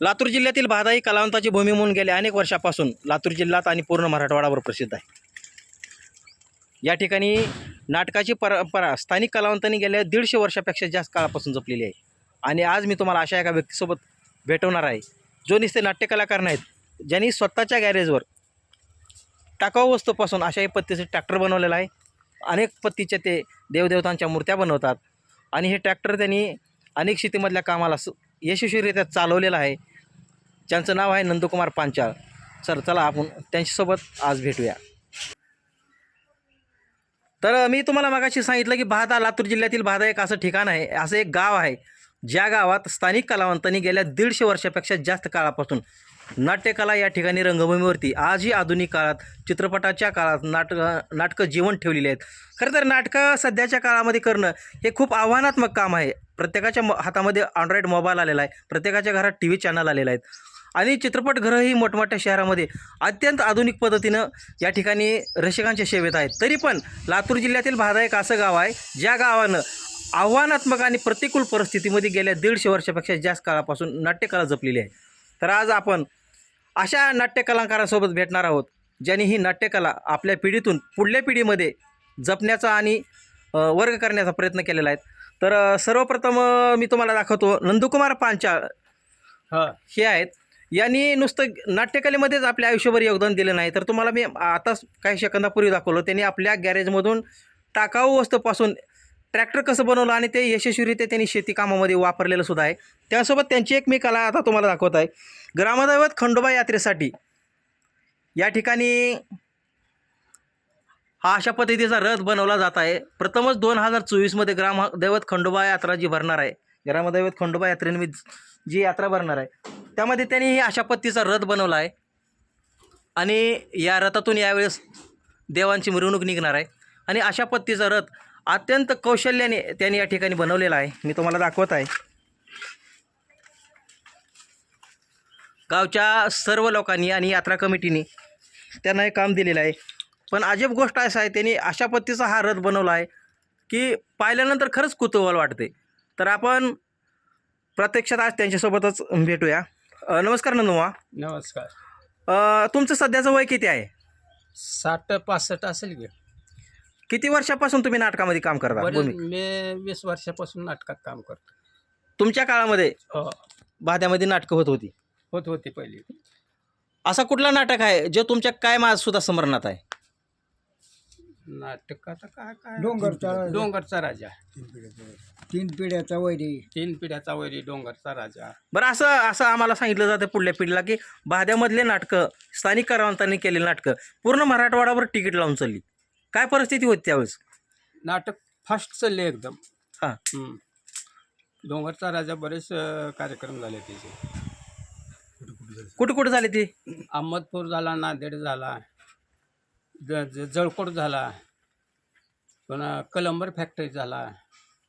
लातूर जिल्ह्यातील भादाई कलावंताची भूमी म्हणून गेल्या अनेक वर्षापासून लातूर जिल्ह्यात आणि पूर्ण मराठवाडावर प्रसिद्ध आहे. या ठिकाणी नाटकाची परंपरा स्थानिक कलावंतांनी गेल्या दीडशे वर्षापेक्षा जास्त काळापासून जपलेली आहे. आणि आज मी तुम्हाला अशा एका व्यक्तीसोबत भेटवणार आहे. जो निस्ते नाट्यकलाकार नाहीत ज्यांनी स्वतःच्या गॅरेजवर टाकाऊ वस्तूपासून अशाही पद्धतीचे ट्रॅक्टर बनवलेला आहे. अनेक पद्धतीच्या ते देवदेवतांच्या मूर्त्या बनवतात. आणि हे ट्रॅक्टर त्यांनी अनेक शेतीमधल्या कामाला स यशस्वीरित्या चालवलेलं आहे. ज्यांचं नाव आहे नंदकुमार पांचाळ. सर चला आपण त्यांच्यासोबत आज भेटूया. तर मी तुम्हाला मगाशी सांगितलं की बहादा लातूर जिल्ह्यातील बहादा एक असं ठिकाण आहे असं एक गाव आहे. ज्या गावात स्थानिक कलावंतांनी गेल्या दीडशे वर्षापेक्षा जास्त काळापासून नाट्यकला या ठिकाणी रंगभूमीवरती आजही आधुनिक काळात चित्रपटाच्या काळात नाटक नाटकं जीवन ठेवलेली आहेत. खरं तर नाटकं सध्याच्या काळामध्ये करणं हे खूप आव्हानात्मक काम आहे. प्रत्येकाच्या म हातामध्ये अँड्रॉईड मोबाईल आलेला आहे. प्रत्येकाच्या घरात टी व्ही चॅनल आलेला आहेत. आणि चित्रपटगृहही मोठमोठ्या शहरामध्ये अत्यंत आधुनिक पद्धतीनं या ठिकाणी रसिकांच्या सेवेत आहेत. तरी पण लातूर जिल्ह्यातील भादा एक असं गाव आहे ज्या गावानं आव्हानात्मक आणि प्रतिकूल परिस्थितीमध्ये गेल्या दीडशे वर्षापेक्षा जास्त काळापासून नाट्यकला जपलेली आहे. तर आज आपण अशा नाट्यकलाकारांसोबत भेटणार आहोत ज्यांनी ही नाट्यकला आपल्या पिढीतून पुढल्या पिढीमध्ये जपण्याचा आणि वर्ग करण्याचा प्रयत्न केलेला आहे. तर सर्वप्रथम मी तुम्हाला दाखवतो नंदकुमार पांचाळ हा. हे आहेत. यांनी नुसतं नाट्यकलेमध्येच आपल्या आयुष्यभर योगदान दिलं नाही. तर तुम्हाला मी आताच काही सेकंदापूर्वी दाखवलं त्यांनी आपल्या गॅरेजमधून टाकाऊ वस्तूपासून ट्रॅक्टर कसं बनवलं आणि ते यशस्वीरित्या त्यांनी शेती कामामध्ये वापरलेलं सुद्धा आहे. त्यासोबत त्यांची एक मी कला आता तुम्हाला दाखवत आहे. ग्रामदैवत खंडोबा यात्रेसाठी या ठिकाणी हा अशा पद्धतीचा रथ बनवला जात आहे. प्रथमच दोन हजार चोवीसमध्ये ग्रामदैवत खंडोबा यात्रा जी भरणार आहे ग्रामदैवत खंडोबा यात्रेने जी यात्रा भरणार आहे त्यामध्ये त्यांनी ही अशा पद्धतीचा रथ बनवला आहे. आणि या रथातून यावेळेस देवांची मिरवणूक निघणार आहे. आणि अशा पद्धतीचा रथ अत्यंत कौशल्याने त्यांनी या ठिकाणी बनवलेला आहे. मी तुम्हाला दाखवत आहे. गावच्या सर्व लोकांनी आणि यात्रा कमिटीने त्यांना हे काम दिलेलं आहे. पण अजब गोष्ट असं आहे त्यांनी अशा पद्धतीचा हा रथ बनवला आहे की पाहिल्यानंतर खरंच कुतूहल वाटते. तर आपण प्रत्यक्षात आज त्यांच्यासोबतच भेटूया. नमस्कार नंदुमा. नमस्कार. तुमचं सध्याचं वय किती आहे? साठ पासष्ट असेल की. किती वर्षापासून तुम्ही नाटकामध्ये काम करता? बरेच भूमिक मी वीस वर्षापासून नाटकात काम करतो. तुमच्या काळामध्ये हो. बाध्यामध्ये नाटकं होत होती. होत होती पहिली. असा कुठला नाटक आहे जे तुमच्या काय माझ सुद्धा स्मरणात आहे? नाटकाचा काय काय? डोंगरचा राजा. डोंगरचा राजा. तीन पिढ्याचा वैरी. तीन पिढ्याचा वैरी. डोंगरचा राजा. बरं असं असं आम्हाला सांगितलं जातं पुढल्या पिढीला की बाध्यामधले नाटकं स्थानिक कलावंतांनी केलेली नाटकं पूर्ण मराठवाड्यावर तिकीट लावून चालली. काय परिस्थिती होती त्यावेळेस? नाटक फास्ट चालले एकदम. हां. हम्म. डोंगरचा राजा बरेच अं, कार्यक्रम झाले त्याचे. कुठे कुठे झाली ती? अहमदपूर झाला नांदेड झाला ज ज- जळकोट झाला पुन्हा कलंबर फॅक्टरी झाला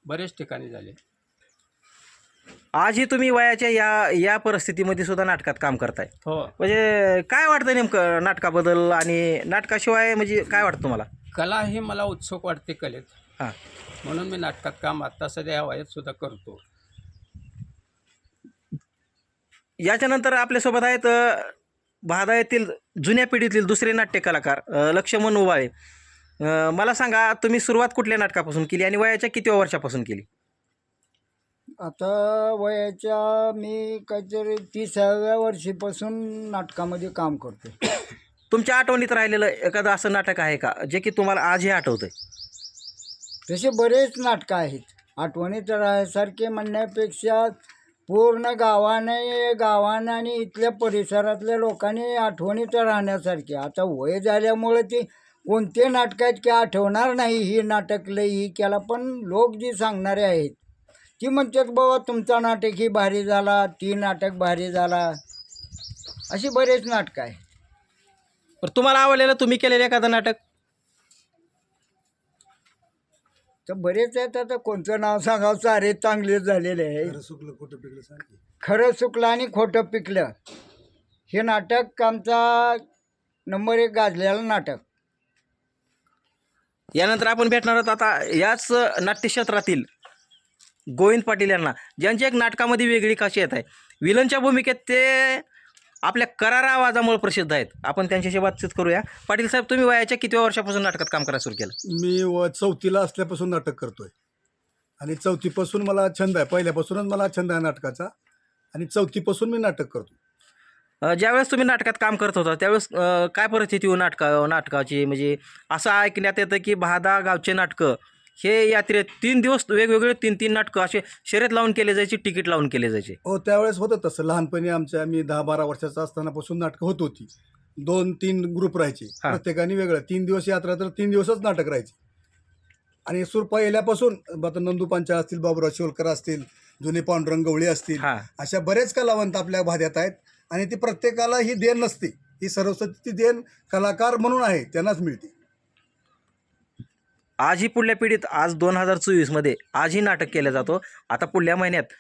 बरेच ठिकाणी झाले. आजही तुम्ही वयाच्या या या परिस्थितीमध्ये सुद्धा नाटकात काम करताय. हो. म्हणजे काय वाटतं नेमकं नाटकाबद्दल आणि नाटकाशिवाय म्हणजे काय वाटतं तुम्हाला? कला ही मला उत्सुक वाटते कलेत. हां. म्हणून मी नाटकात काम आत्ता सध्या या वयात सुद्धा करतो. याच्यानंतर आपल्यासोबत आहेत अ, बहादा येथील जुन्या पिढीतील दुसरे नाट्य कलाकार अ, लक्ष्मण उबाळे अ, मला सांगा तुम्ही सुरुवात कुठल्या नाटकापासून केली आणि वयाच्या किती वर्षापासून केली? आता वयाच्या मी काहीतरी तिसाव्या वर्षीपासून नाटकामध्ये काम करतो तुमच्या आठवणीत राहिलेलं एखादं असं नाटक आहे का जे की तुम्हाला आजही आठवतंय? तसे बरेच नाटकं आहेत. आठवणीत राहायसारखे म्हणण्यापेक्षा पूर्ण गावाने गावानं आणि इथल्या परिसरातल्या लोकांनी आठवणीत राहण्यासारखे. आता वय झाल्यामुळे ते कोणते नाटक आहेत की आठवणार नाही ही नाटक लई ही केला पण लोक जी सांगणारे आहेत ती म्हणतात बाबा तुमचा नाटक ही भारी झाला ती नाटक भारी झाला. अशी बरेच नाटकं आहे बरं तुम्हाला आवडलेलं तुम्ही केलेलं एखादं नाटक? तर बरेच आहेत. आता कोणतं नाव सांगावं? सारे चांगले झालेले आहे खरं चुकलं आणि खोटं पिकलं. हे नाटक आमचा नंबर एक गाजलेलं नाटक. यानंतर आपण भेटणार आहोत आता याच नाट्यक्षेत्रातील गोविंद पाटील यांना ज्यांची एक नाटकामध्ये वेगळी खासियत आहे. विलनच्या भूमिकेत ते आपल्या करारा आवाजामुळे प्रसिद्ध आहेत. आपण त्यांच्याशी बातचीत करूया. पाटील साहेब तुम्ही वयाच्या कितव्या वर्षापासून नाटकात काम करायला सुरू केलं? मी व चौथीला असल्यापासून नाटक करतोय. आणि चौथीपासून मला छंद आहे. पहिल्यापासूनच मला छंद आहे नाटकाचा. आणि चौथीपासून मी नाटक करतो. ज्यावेळेस तुम्ही नाटकात काम करत होता त्यावेळेस काय परिस्थिती हो नाटका नाटकाची? म्हणजे असं ऐकण्यात येतं की बहादा गावचे नाटकं हे यात्रे तीन दिवस वेगवेगळे तीन तीन नाटकं असे शर्यत लावून केले जायचे तिकीट लावून केले जायचे. हो त्यावेळेस होतं तसं. लहानपणी आमच्या मी दहा बारा वर्षाचा असतानापासून नाटकं होत होती. दोन तीन ग्रुप राहायचे. हा. प्रत्येकाने वेगळं. तीन दिवस यात्रा तर तीन दिवसच नाटक राहायचे. आणि सुर पहिल्यापासून आता नंदू पांचाळ असतील बाबुराव शिवलकर असतील जुने पांडुरंग गवळी असतील हां. अशा बरेच कलावंत आपल्या भाद्यात आहेत. आणि ती प्रत्येकाला ही देण नसते. ही सरस्वतीची देण कलाकार म्हणून आहे त्यांनाच मिळते. आजही पुढल्या पिढीत आज दोन हजार चोवीसमध्ये आजही नाटक केलं जातो. आता पुढल्या महिन्यात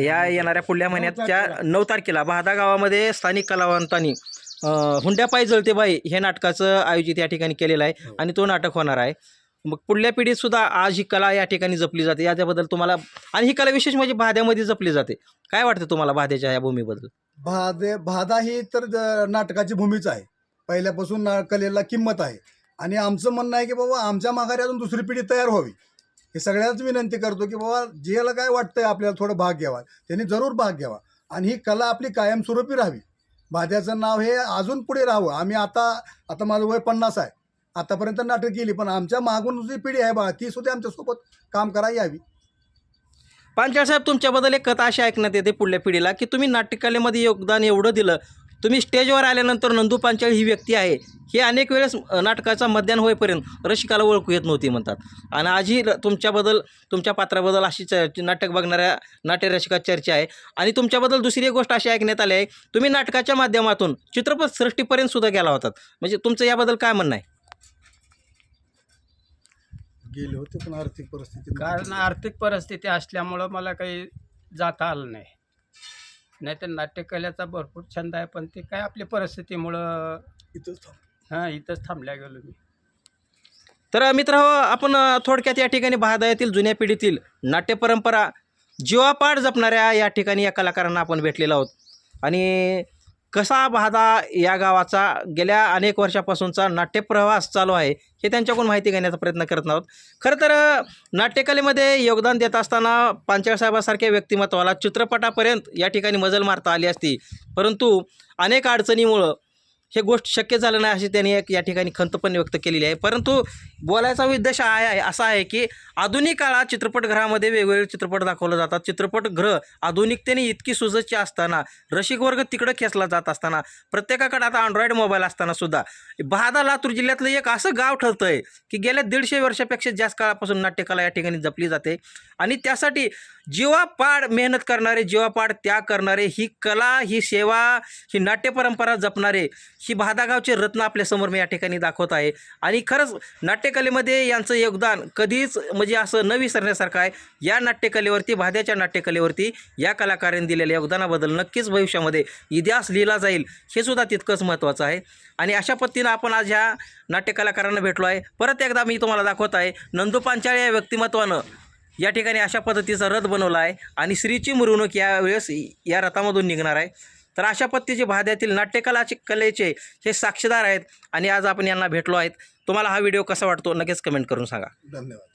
या येणाऱ्या पुढल्या महिन्याच्या नऊ तारखेला. बहादा गावामध्ये स्थानिक कलावंतांनी अ, हुंड्यापायी जळते बाई हे नाटकाचं आयोजित या ठिकाणी केलेलं आहे आणि तो नाटक होणार आहे. मग पुढल्या पिढीत सुद्धा आज ही कला या ठिकाणी जपली जाते. याच्याबद्दल तुम्हाला आणि ही कला विशेष म्हणजे भाद्यामध्ये जपली जाते. काय वाटतं तुम्हाला भाद्याच्या या भूमीबद्दल? भादे भादा ही तर नाटकाची भूमीच आहे. पहिल्यापासून कलेला किंमत आहे. आणि आमचं म्हणणं आहे की बाबा आमच्या माघारी अजून दुसरी पिढी तयार व्हावी. हे सगळ्याच विनंती करतो की बाबा ज्याला काय वाटतंय आपल्याला थोडं भाग घ्यावा. त्यांनी जरूर भाग घ्यावा. आणि ही कला आपली कायमस्वरूपी राहावी. भाद्याचं नाव हे अजून पुढे राहावं. आम्ही आता आता माझं वय पन्नास आहे. आतापर्यंत नाटक केली पण आमच्या मागून जी पिढी आहे बा ती सुद्धा आमच्यासोबत काम करायला यावी. पांचाळ साहेब तुमच्याबद्दल एक कथा अशी ऐकण्यात येते पुढल्या पिढीला की तुम्ही नाट्यकलेमध्ये योगदान एवढं दिलं तुम्ही स्टेजवर आल्यानंतर नंदू पांचाळ ही व्यक्ती आहे. हे अनेक वेळेस नाटकाचा मध्यान होईपर्यंत रसिकाला ओळखू येत नव्हती म्हणतात. आणि आजही र- तुमच्याबद्दल तुमच्या पात्राबद्दल अशी च नाटक बघणाऱ्या नाट्यरसिकात चर्चा आहे. आणि तुमच्याबद्दल दुसरी एक गोष्ट अशी ऐकण्यात आली आहे. तुम्ही नाटकाच्या माध्यमातून चित्रपट सृष्टीपर्यंत सुद्धा गेला होतात. म्हणजे तुमचं याबद्दल काय म्हणणं आहे? गेले होते पण आर्थिक परिस्थिती कारण आर्थिक परिस्थिती असल्यामुळं मला काही जाता आलं नाही. नाही तर नाट्यकलेचा भरपूर छंद आहे पण ते काय आपल्या परिस्थितीमुळं इथंच थांब. हां इथंच थांबल्या गेलो मी तर मित्र आपण अ, थोडक्यात या ठिकाणी बहादायातील जुन्या पिढीतील नाट्य परंपरा जीवापाड जपणाऱ्या या ठिकाणी या कलाकारांना आपण भेटलेलो आहोत आणि कसा बहादा या गावाचा गेल्या अनेक वर्षापासूनचा नाट्यप्रवास चालू आहे हे त्यांच्याकडून माहिती घेण्याचा प्रयत्न करत आहोत खरं तर नाट्यकलेमध्ये योगदान देत असताना पांचाळ साहेबासारख्या व्यक्तिमत्वाला चित्रपटापर्यंत या ठिकाणी मजल मारता आली असती. परंतु अनेक अडचणीमुळं हे गोष्ट शक्य झालं नाही अशी त्यांनी एक या ठिकाणी खंत पण व्यक्त केलेली आहे. परंतु बोलायचा उद्देश आहे असा आहे की आधुनिक काळात चित्रपटगृहामध्ये वेगवेगळे चित्रपट दाखवले जातात. चित्रपटगृह आधुनिकतेने इतकी सुसज्ज असताना रसिक वर्ग तिकडं खेचला जात असताना प्रत्येकाकडे आता अँड्रॉइड मोबाईल असताना सुद्धा. बहादा लातूर जिल्ह्यातलं एक असं गाव ठरतं आहे की गेल्या दीडशे वर्षापेक्षा जास्त काळापासून नाट्यकला या ठिकाणी जपली जाते. आणि त्यासाठी जीवापाड मेहनत करणारे जीवापाड त्याग करणारे ही कला ही सेवा ही नाट्यपरंपरा जपणारे ही भादागावचे रत्न आपल्यासमोर मी या ठिकाणी दाखवत आहे. आणि खरंच नाट्यकलेमध्ये यांचं योगदान कधीच म्हणजे असं न विसरण्यासारखं आहे. या नाट्यकलेवरती भाद्याच्या नाट्यकलेवरती या कलाकारांनी दिलेल्या योगदानाबद्दल नक्कीच भविष्यामध्ये इतिहास लिहिला जाईल हे सुद्धा तितकंच महत्त्वाचं आहे. आणि अशा पद्धतीनं आपण आज ह्या नाट्यकलाकारांना भेटलो आहे. परत एकदा मी तुम्हाला दाखवत आहे नंदू पांचाळ या व्यक्तिमत्वानं या ठिकाणी अशा पद्धतीचा रथ बनवला आहे. आणि श्रीची मिरवणूक यावेळेस या रथामधून निघणार आहे. तर अशा पद्धतीचे भाद्यातील नाट्यकलाचे कलेचे हे साक्षीदार आहेत आणि आज आपण यांना भेटलो आहेत. तुम्हाला हा व्हिडिओ कसा वाटतो? नक्कीच कमेंट करून सांगा. धन्यवाद.